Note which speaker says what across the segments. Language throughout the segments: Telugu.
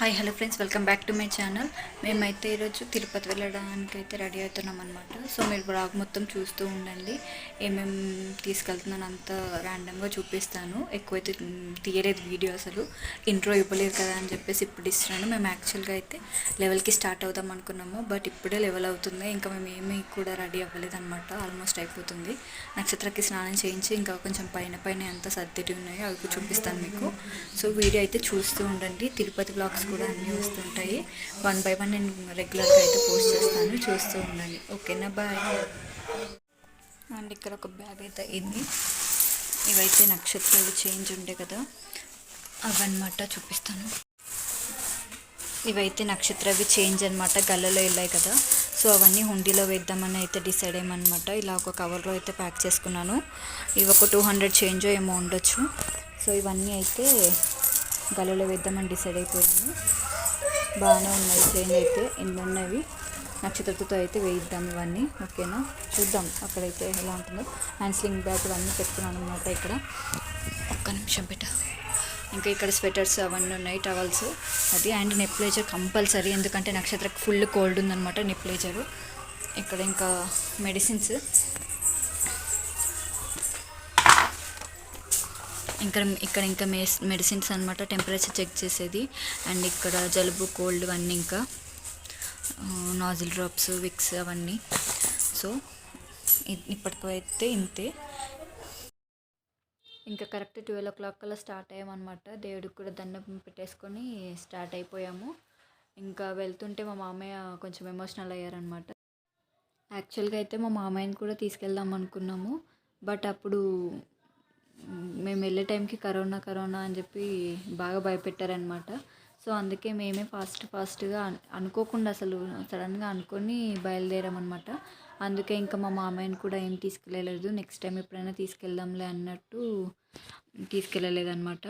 Speaker 1: Hi hello friends welcome back to my channel. మేమైతే ఈరోజు తిరుపతి వెళ్ళడానికి అయితే రెడీ అవుతున్నాం అనమాట సో మీరు బ్లాగ్ మొత్తం చూస్తూ ఉండండి. ఏమేమి తీసుకెళ్తున్నాను అంత ర్యాండమ్గా చూపిస్తాను. ఎక్కువైతే తీయలేదు వీడియో అసలు. ఇంట్రో ఇవ్వలేదు కదా అని చెప్పేసి ఇప్పుడు ఇస్తున్నాను. మేము యాక్చువల్గా అయితే లెవెల్కి స్టార్ట్ అవుదాం అనుకున్నాము. బట్ ఇప్పుడే లెవెల్ అవుతుంది. ఇంకా మేము ఏమీ కూడా రెడీ అవ్వలేదు అనమాట ఆల్మోస్ట్ అయిపోతుంది. నక్షత్రకి స్నానం చేయించి ఇంకా కొంచెం పైన పైన ఎంత సర్దిటి ఉన్నాయో అవి చూపిస్తాను మీకు. సో వీడియో అయితే చూస్తూ ఉండండి. తిరుపతి బ్లాగ్స్ కూడా అన్నీ వస్తుంటాయి. వన్ బై వన్ నేను రెగ్యులర్గా అయితే పోస్ట్ చేస్తాను. చూస్తూ ఉండండి. ఓకేనా? బాయ్ అండ్ ఇక్కడ ఒక బ్యాగ్ అయితే ఇది ఇవైతే నక్షత్రాలు చేంజ్ ఉండే కదా అవన్నమాట చూపిస్తాను. ఇవైతే నక్షత్రవి చేంజ్ అనమాట గల్లలో వెళ్ళాయి కదా. సో అవన్నీ హుండీలో వేద్దామని అయితే డిసైడ్ అయ్యామన్నమాట. ఇలా ఒక కవర్లో అయితే ప్యాక్ చేసుకున్నాను. ఇవి ఒక టూ హండ్రెడ్ చేంజ్ ఏమో ఉండొచ్చు. సో ఇవన్నీ అయితే గలలో వేద్దామని డిసైడ్ అయిపోయాను బాగానే ఉన్నాయి చేంజ్ అయితే ఎన్ని ఉన్నవి. నక్షత్రతో అయితే వేయిద్దాం ఇవన్నీ ఓకేనా? చూద్దాం అక్కడైతే ఎలా ఉంటుందో. హ్యాండ్ స్లింగ్ బ్యాగ్ ఇవన్నీ పెట్టుకున్నాను అనమాట ఇక్కడ. ఒక్క నిమిషం పెట్ట ఇంకా ఇక్కడ స్వెటర్స్ అవన్నీ ఉన్నాయి టవల్స్ అది అండ్ నెప్లేజర్ కంపల్సరీ ఎందుకంటే నక్షత్రకు ఫుల్ కోల్డ్ ఉందన్నమాట నెప్లేజరు ఇక్కడ ఇంకా మెడిసిన్స్ ఇంకా ఇక్కడ ఇంకా మెస్ మెడిసిన్స్ అనమాట టెంపరేచర్ చెక్ చేసేది. అండ్ ఇక్కడ జలుబు కోల్డ్ అన్నీ ఇంకా నాజిల్ డ్రాప్స్ విక్స్ అవన్నీ. సో ఇ- ఇప్పటికైతే ఇంతే. ఇంకా కరెక్ట్ ట్వెల్వ్ ఓ క్లాక్ కల్లా స్టార్ట్ అయ్యామన్నమాట. దేవుడికి కూడా దండం పెట్టేసుకొని స్టార్ట్ అయిపోయాము. ఇంకా వెళ్తుంటే మా మామయ్య కొంచెం ఎమోషనల్ అయ్యారనమాట యాక్చువల్గా అయితే మా మామయ్యని కూడా తీసుకెళ్దాం అనుకున్నాము. బట్ అప్పుడు మేము వెళ్ళే టైంకి కరోనా కరోనా అని చెప్పి బాగా భయపెట్టారనమాట సో అందుకే మేమే ఫాస్ట్ ఫాస్ట్గా అనుకోకుండా అసలు సడన్గా అనుకొని బయలుదేరామన్నమాట. అందుకే ఇంకా మా మామయ్యని కూడా ఏం తీసుకెళ్ళలేదు. నెక్స్ట్ టైం ఎప్పుడైనా తీసుకెళ్దాంలే అన్నట్టు తీసుకెళ్ళలేదన్నమాట.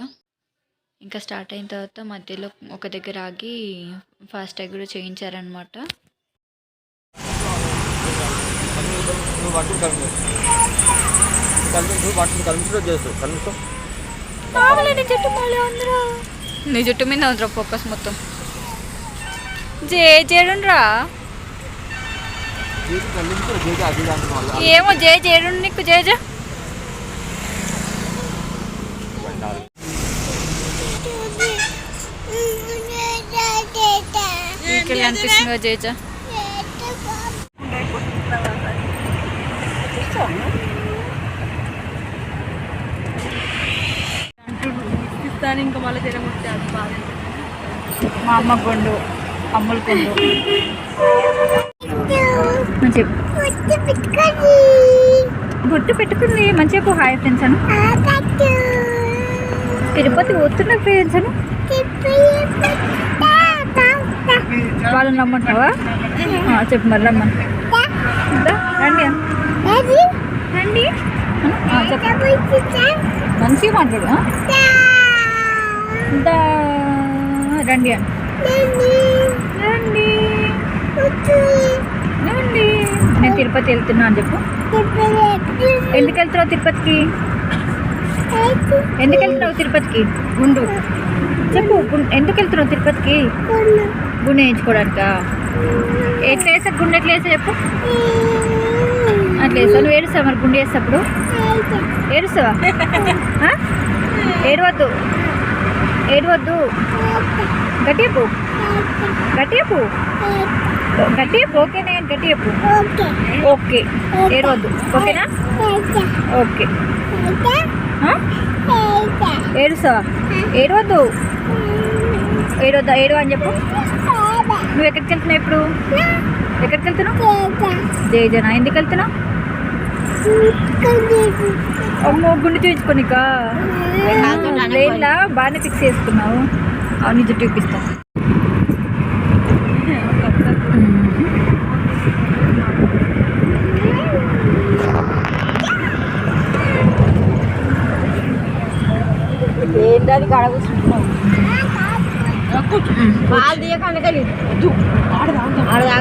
Speaker 1: ఇంకా స్టార్ట్ అయిన తర్వాత మధ్యలో ఒక దగ్గర ఆగి ఫాస్ట్ ట్యాగ్ కూడా చేయించారనమాట
Speaker 2: నువ్వు పట్టుకు కలిపి కలిపి నువ్వు పట్టుకు కలిపి చేస్తావు కలుపుతావు
Speaker 1: నీ జుట్టు మీద ఉందిరా ఫోకస్ మొత్తం. జే
Speaker 2: వల్ల
Speaker 1: ఏమో జే చేయడు నీకు జే జే.
Speaker 2: బండారు
Speaker 1: ఇక్కడ అనిపిస్తుంది జే.
Speaker 3: ఇస్తాను ఇంకా మళ్ళీ వస్తే అది బాధ
Speaker 1: మా అమ్మ గుండు అమ్ముల చెప్పు బొట్టు పెట్టుకుంది. మంచిగా హాయ్ ఫ్రెండ్స్ అను. తిరుపతి పోతున్న ఫ్రెండ్స్ అను. వాళ్ళని రమ్మంటావా చెప్పు మరి రమ్మని. రండి. రండి. మంచిగా మాట్లాడు? దా, రండి. అను రండి. రండి. నేను తిరుపతి వెళ్తున్నా అని చెప్పు. ఎందుకు వెళ్తున్నావు తిరుపతికి? ఎందుకు వెళ్తున్నావు తిరుపతికి? గుండు. చెప్పు ఎందుకు వెళ్తున్నావు తిరుపతికి? గుండె. వేయించుకోవడానికా? ఎట్లా వేసా గుండె ఎట్లా వేసా చెప్పు. అట్లా వేసా నువ్వు ఏడుస్తావు మరి గుండె వేసేటప్పుడు? ఏడుస్తావా? ఏడవద్దు. ఏడవద్దు. గట్టి చెప్పు గట్టి చెప్పు గట్టి చెప్పు ఓకేనే? గట్టి చెప్పు ఓకే. ఏడవద్దు. ఓకేనా? ఓకే? ఏడుస్తావా? ఏడవద్దు. ఏడవద్దా? ఏడవ అని చెప్పు. నువ్వు ఎక్కడికి వెళ్తున్నావు ఇప్పుడు? ఎక్కడికి వెళ్తున్నావు? జయ జన ఎందుకు వెళ్తున్నావు? అమ్మో గుండె చూపించుకోనికా లేట్లా బాగానే ఫిక్స్ చేసుకున్నావు. అవును జుట్టు చూపిస్తా.
Speaker 3: ఏంటది? గడ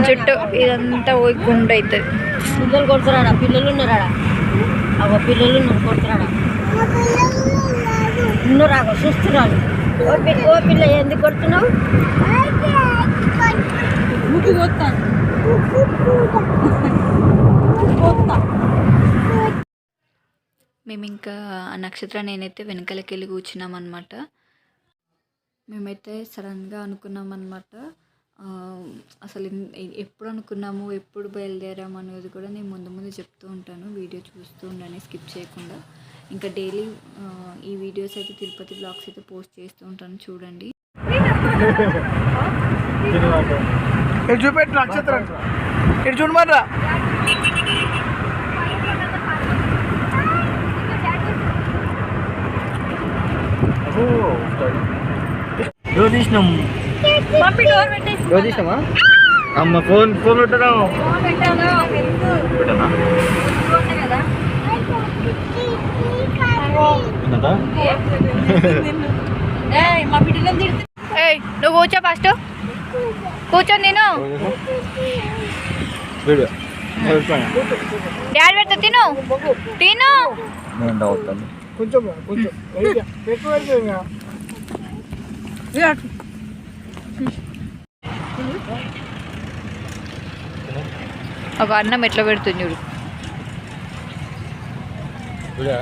Speaker 1: జుట్టు ఇదంతా పోయి గుండె అవుతుంది.
Speaker 3: పిల్లలు కొడుతున్నాడా? పిల్లలు ఉన్నారాడా? అవ పిల్లలు ఉన్నారు కొడుతున్నాడా? ఉన్నారా? చూస్తున్నాడు. ఓ పిల్ల ఓ పిల్ల ఎందుకు కొడుతున్నావు?
Speaker 1: మేము ఇంకా నక్షత్రం నేనైతే వెనకాలకి వెళ్ళి కూర్చున్నాం అనమాట మేమైతే సడన్గా అనుకున్నాం అనమాట అసలు ఎప్పుడు అనుకున్నాము ఎప్పుడు బయలుదేరాము అనేది కూడా నేను ముందు ముందు చెప్తూ ఉంటాను. వీడియో చూస్తూ ఉండండి స్కిప్ చేయకుండా. ఇంకా డైలీ ఈ వీడియోస్ అయితే తిరుపతి బ్లాగ్స్ అయితే పోస్ట్ చేస్తూ ఉంటాను. చూడండి.
Speaker 4: చూపెట్టు నక్షత్రం. ఇటు
Speaker 2: తీసినాం రోజు తీసినామా అమ్మ ఫోన్ ఫోన్ పెట్టరా? పెట్టనా? ఏంటంట?
Speaker 1: ఏయ్ నువ్వు కూర్చో ఫస్ట్. కూర్చొని నేను? డాడీ పెడతా తిను. తిను.
Speaker 4: కొంచెం కొంచెం. ఇంకా.
Speaker 1: ఒక అన్నం ఎట్లా పెడుతుంది చూడు.
Speaker 2: వీడా?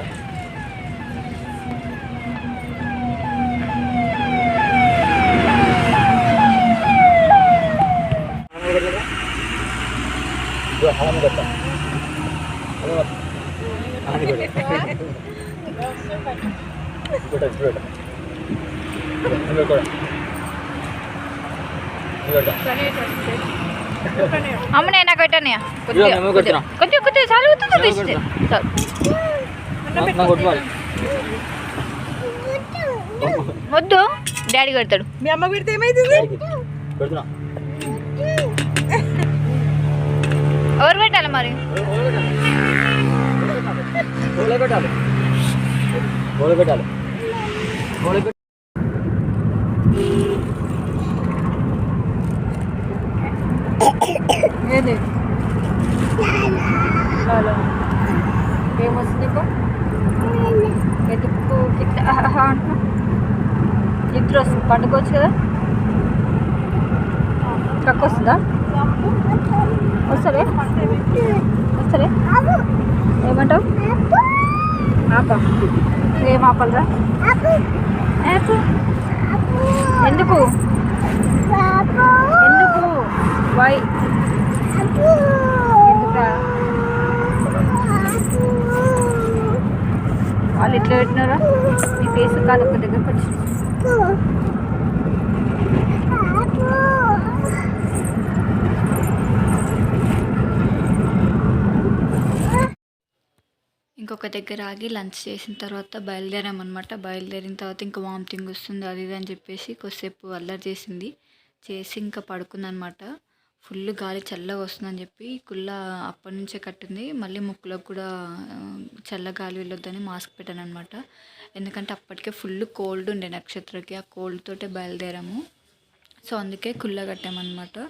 Speaker 2: ఇదిగో హామీ కొట్ట. హామీ కొట్ట. హామీ కొట్ట. కొట్ట, ఇప్పుడు కొట్ట. నువ్వు కొట్ట. నువ్వు కొట్ట.
Speaker 1: అమ్మ నేను నాకు పెట్టానయ్యా కొంచెం చాలు. వద్దు డాడీ కొడతాడు
Speaker 4: మీ అమ్మ పెడితే ఏమైతుంది.
Speaker 1: ఎవరు పెట్టాలి మరి
Speaker 2: పెట్టాలి గోళ పెట్టాలి
Speaker 3: ఏది ఏమొస్తుంది నీకు ఎదుకు గిట్ల ఆహా అంటున్నా నిద్ర వస్తుంది పండుకోవచ్చు కదా కక్క వస్తుందా వస్తలే. ఏమంటావు? ఆప. ఏం ఆపాలరా? ఆపు. ఎందుకు? ఎందుకు? వై వాళ్ళు ఎట్లా పెట్టినారా? నీ ఫేస్ కాదు ఒక దగ్గరకు వచ్చి.
Speaker 1: ఇంకొక దగ్గర ఆగి లంచ్ చేసిన తర్వాత బయలుదేరామన్నమాట. బయలుదేరిన తర్వాత ఇంకా వామిటింగ్ వస్తుంది అది ఇది అని చెప్పేసి కొద్దిసేపు అల్లరి చేసింది. చేసి ఇంకా పడుకుందనమాట ఫుల్ గాలి చల్లగా వస్తుందని చెప్పి కుల్ల అప్పటి నుంచే కట్టింది. మళ్ళీ ముక్కులోకి కూడా చల్ల గాలి వెళ్ళొద్దని మాస్క్ పెట్టాను అనమాట ఎందుకంటే అప్పటికే ఫుల్ కోల్డ్ ఉండే నక్షత్రకి ఆ కోల్డ్ తోటే బయలుదేరాము. సో అందుకే కుళ్ళ కట్టామన్నమాట.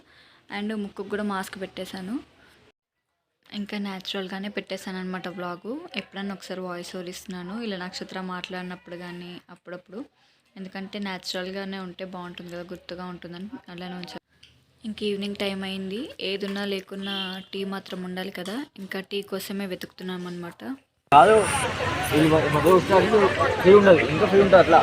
Speaker 1: అండ్ ముక్కుకు కూడా మాస్క్ పెట్టేశాను. ఇంకా న్యాచురల్గానే పెట్టేశాను అనమాట బ్లాగు ఎప్పుడన్నా ఒకసారి వాయిస్ ఓవర్ ఇస్తున్నాను ఇలా నక్షత్రం మాట్లాడినప్పుడు కానీ అప్పుడప్పుడు ఎందుకంటే న్యాచురల్గానే ఉంటే బాగుంటుంది కదా గుర్తుగా ఉంటుందని అలానే ఉంచాను ఇంక ఈవినింగ్ టైం అయింది ఏదున్నా లేకున్నా టీ మాత్రం ఉండాలి కదా ఇంకా టీ కోసమే వెతుకుతున్నాం అనమాట
Speaker 2: అట్లా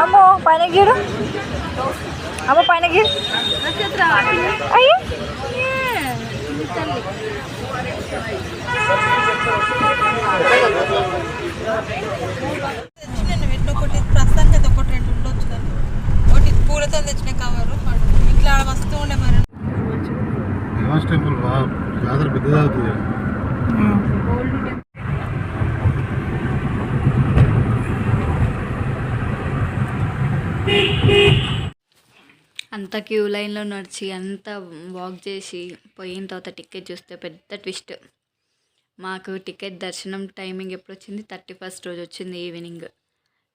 Speaker 3: అమ్మో పైన గీడు. అమ్మ పైన గీడు అయ్యో.
Speaker 5: తెచ్చినాను వీటిలో ఒకటి ప్రస్తుతానికి అయితే ఒకటి రెండు ఉండొచ్చు కానీ. ఒకటి పూలతో తెచ్చిన కవరు ఇట్లా ఆడ వస్తూ ఉండే మరి.
Speaker 6: ఫేమస్ టెంపుల్ జాతర పెద్దది
Speaker 1: అంత క్యూ లైన్లో నడిచి అంత వాక్ చేసి పోయిన తర్వాత టికెట్ చూస్తే పెద్ద ట్విస్ట్ మాకు టికెట్ దర్శనం టైమింగ్ ఎప్పుడు వచ్చింది థర్టీ ఫస్ట్ రోజు వచ్చింది ఈవినింగ్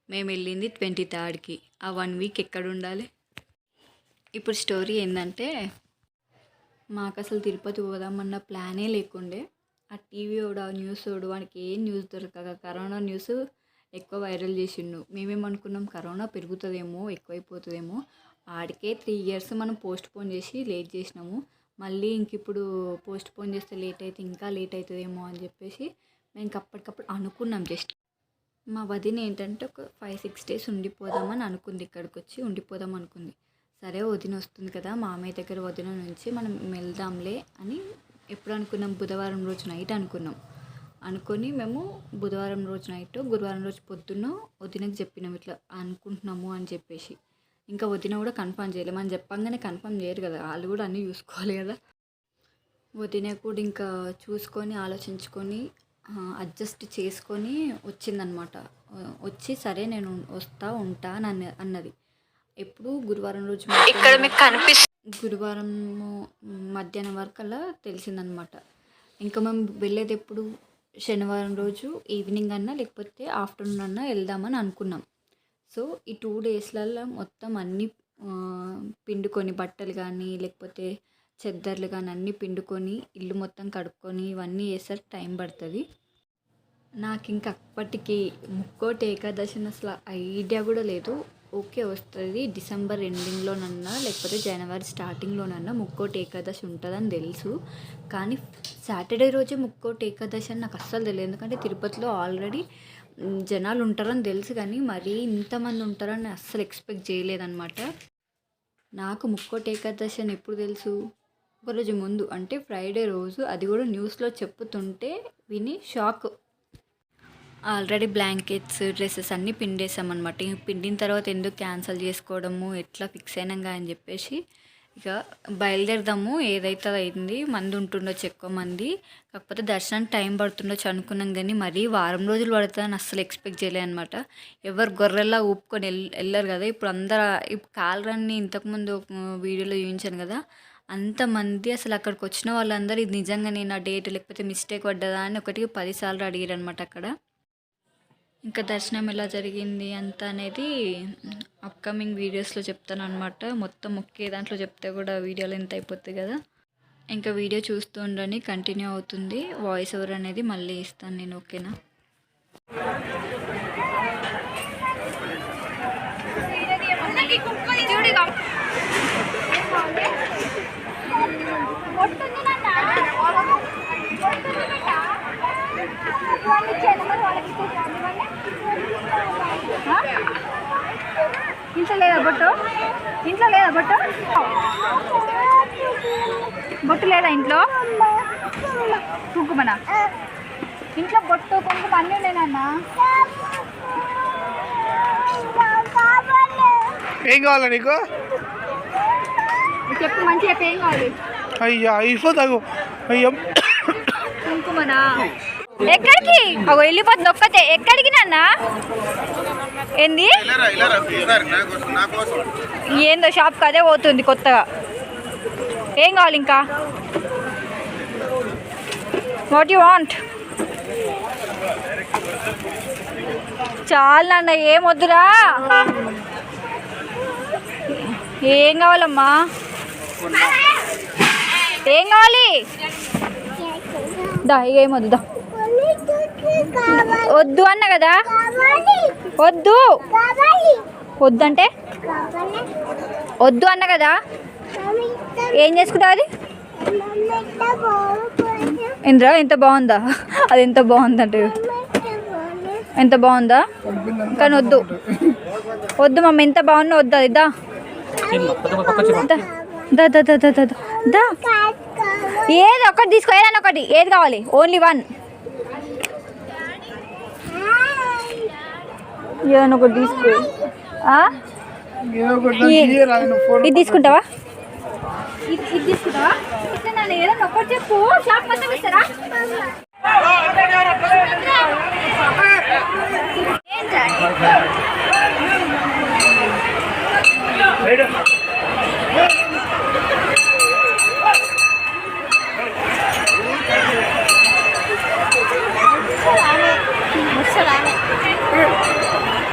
Speaker 1: మేము వెళ్ళింది ట్వంటీ థర్డ్కి ఆ వన్ వీక్ ఎక్కడ ఉండాలి? ఇప్పుడు స్టోరీ ఏంటంటే మాకు అసలు తిరుపతి పోదామన్న ప్లానే లేకుండే. ఆ టీవీ వాడు ఆ న్యూస్ ఓడు వానికి ఏం న్యూస్ దొరకక కరోనా న్యూస్ ఎక్కువ వైరల్ చేసిండు. మేమేమనుకున్నాం కరోనా పెరుగుతుందేమో ఎక్కువైపోతుందేమో ఆడికే త్రీ ఇయర్స్ మనం పోస్ట్ పోన్ చేసి లేట్ చేసినాము. మళ్ళీ ఇంక ఇప్పుడు పోస్ట్ పోన్ చేస్తే లేట్ అయితే ఇంకా లేట్ అవుతుందేమో అని చెప్పేసి మేము ఇంక అప్పటికప్పుడు అనుకున్నాం జస్ట్. మా వదిన ఏంటంటే ఒక ఫైవ్ సిక్స్ డేస్ ఉండిపోదామని అనుకుంది ఇక్కడికి వచ్చి ఉండిపోదాం అనుకుంది సరే వదిన వస్తుంది కదా మామయ్య దగ్గర వదిన నుంచి మనం వెళ్దాంలే అని ఎప్పుడు అనుకున్నాం? బుధవారం రోజు నైట్ అనుకున్నాం. అనుకొని మేము బుధవారం రోజు నైట్ గురువారం రోజు పొద్దున్న వదినకి చెప్పినాం ఇట్లా అనుకుంటున్నాము అని చెప్పేసి. ఇంకా వదిన కూడా కన్ఫర్మ్ చేయలేము మనం చెప్పంగానే కన్ఫర్మ్ చేయరు కదా వాళ్ళు కూడా అన్నీ చూసుకోవాలి కదా. వదిన కూడా ఇంకా చూసుకొని ఆలోచించుకొని అడ్జస్ట్ చేసుకొని వచ్చిందనమాట వచ్చి సరే నేను వస్తా ఉంటా అని అన్న- అన్నది. ఎప్పుడు గురువారం రోజు ఇక్కడ మీకు కనిపిస్తుంది గురువారం మధ్యాహ్నం వరకు అలా తెలిసిందనమాట ఇంకా మేము వెళ్ళేది ఎప్పుడు? శనివారం రోజు ఈవినింగ్ అన్నా లేకపోతే ఆఫ్టర్నూన్ అన్నా వెళ్దామని అనుకున్నాం. సో ఈ టూ డేస్లలో మొత్తం అన్నీ పిండుకొని బట్టలు కానీ లేకపోతే చెద్దర్లు కానీ అన్నీ పిండుకొని ఇల్లు మొత్తం కడుక్కొని ఇవన్నీ చేసరికి టైం పడుతుంది. నాకు ఇంక అప్పటికి ముక్కోటి ఏకాదశి అని అసలు ఐడియా కూడా లేదు. ఓకే వస్తుంది. డిసెంబర్ ఎండింగ్లోనన్నా లేకపోతే జనవరి స్టార్టింగ్లోనన్నా ముక్కోటి ఏకాదశి ఉంటుందని తెలుసు. కానీ సాటర్డే రోజే ముక్కోటి ఏకాదశి అని నాకు అస్సలు తెలియదు. ఎందుకంటే తిరుపతిలో ఆల్రెడీ జనాలు ఉంటారని తెలుసు కానీ మరీ ఇంతమంది ఉంటారని అస్సలు ఎక్స్పెక్ట్ చేయలేదన్నమాట. నాకు ముక్కోటి ఏకాదశి అని ఎప్పుడు తెలుసు? ఒకరోజు ముందు. అంటే ఫ్రైడే రోజు. అది కూడా న్యూస్లో చెప్పుతుంటే విని షాక్ ఆల్రెడీ బ్లాంకెట్స్ డ్రెస్సెస్ అన్నీ పిండేసామన్నమాట. పిండిన తర్వాత ఎందుకు క్యాన్సిల్ చేసుకోవడము ఎట్లా ఫిక్స్ అయినాగా అని చెప్పేసి ఇక బయలుదేరదాము. ఏదైతే అది అయింది మంది ఉంటుండొచ్చు ఎక్కువ మంది. కాకపోతే దర్శనానికి టైం పడుతుండొచ్చు అనుకున్నాం కానీ మరీ వారం రోజులు పడుతుందని అస్సలు ఎక్స్పెక్ట్ చేయలే అనమాట ఎవరు గొర్రెల్లా ఊపుకొని వెళ్ళారు కదా. ఇప్పుడు అందరు ఇప్పుడు కాలరాన్ని ఇంతకుముందు వీడియోలో చూపించాను కదా. అంతమంది అసలు అక్కడికి వచ్చిన వాళ్ళందరూ ఇది నిజంగా నేను ఆ డేట్ లేకపోతే మిస్టేక్ పడ్డదా అని ఒకటికి పదిసార్లు అడిగారు అనమాట అక్కడ. ఇంకా దర్శనం ఎలా జరిగింది అంత అనేది అప్కమింగ్ వీడియోస్లో చెప్తాను అనమాట మొత్తం ఒకే దాంట్లో చెప్తే కూడా వీడియోలు ఎంత అయిపోతుంది కదా. ఇంకా వీడియో చూస్తూ ఉండండి కంటిన్యూ అవుతుంది. వాయిస్ ఓవర్ అనేది మళ్ళీ ఇస్తాను నేను ఓకేనా
Speaker 7: ఇంట్లో లేదా బొట్టు? ఇంట్లో లేదా బొట్టు? బొట్టు లేదా ఇంట్లో? కుంకుమనా? ఇంట్లో బొట్టు కుంకుమ అన్నీ ఉన్నాయన్నా
Speaker 4: ఏం కావాలా నీకు?
Speaker 7: చెప్పు మంచి చెప్పు ఏం కావాలి?
Speaker 4: అయ్యా అయిపో తగు. అయ్యా.
Speaker 7: కుంకుమనా? ఎక్కడికి? వెళ్ళిపోతుంది ఒక్కతే. ఎక్కడికి? ఏంది? ఏందో షాప్కి అదే పోతుంది కొత్తగా. ఏం కావాలి ఇంకా? వాట్ యు వాంట్ చాలా నాన్న ఏం వద్దురా? ఏం కావాలమ్మా? ఏం కావాలి? దా ఏమొద్దు దా. వద్దు అన్న కదా? వద్దు. వద్దు అంటే వద్దు అన్న కదా? ఏం చేసుకుంటావు అది? ఇంద్రా ఎంత బాగుందా? అది ఎంత బాగుందంటే. ఎంత బాగుందా? కానీ వద్దు. వద్దు మమ్మ ఎంత బాగున్నా వద్దు అది. దా. దా. దా దా దా దా ఏది ఒకటి తీసుకో ఏదైనా ఒకటి. ఏది కావాలి? ఓన్లీ వన్ ఏదైనా ఒకటి తీసుకో. ఇది తీసుకుంటావా? ఇది ఇది తీసుకుంటావా? ఏదైనా ఒకటి చెప్పు. షాప్ మొత్తం ఇస్తారా?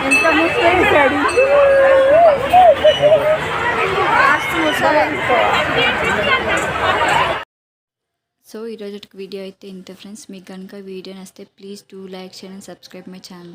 Speaker 7: ఎంత ముసలి
Speaker 1: సో ఈరోజు వీడియో అయితే ఇంత ఫ్రెండ్స్. మీకు కనుక వీడియో నచ్చితే please do like share and subscribe my channel.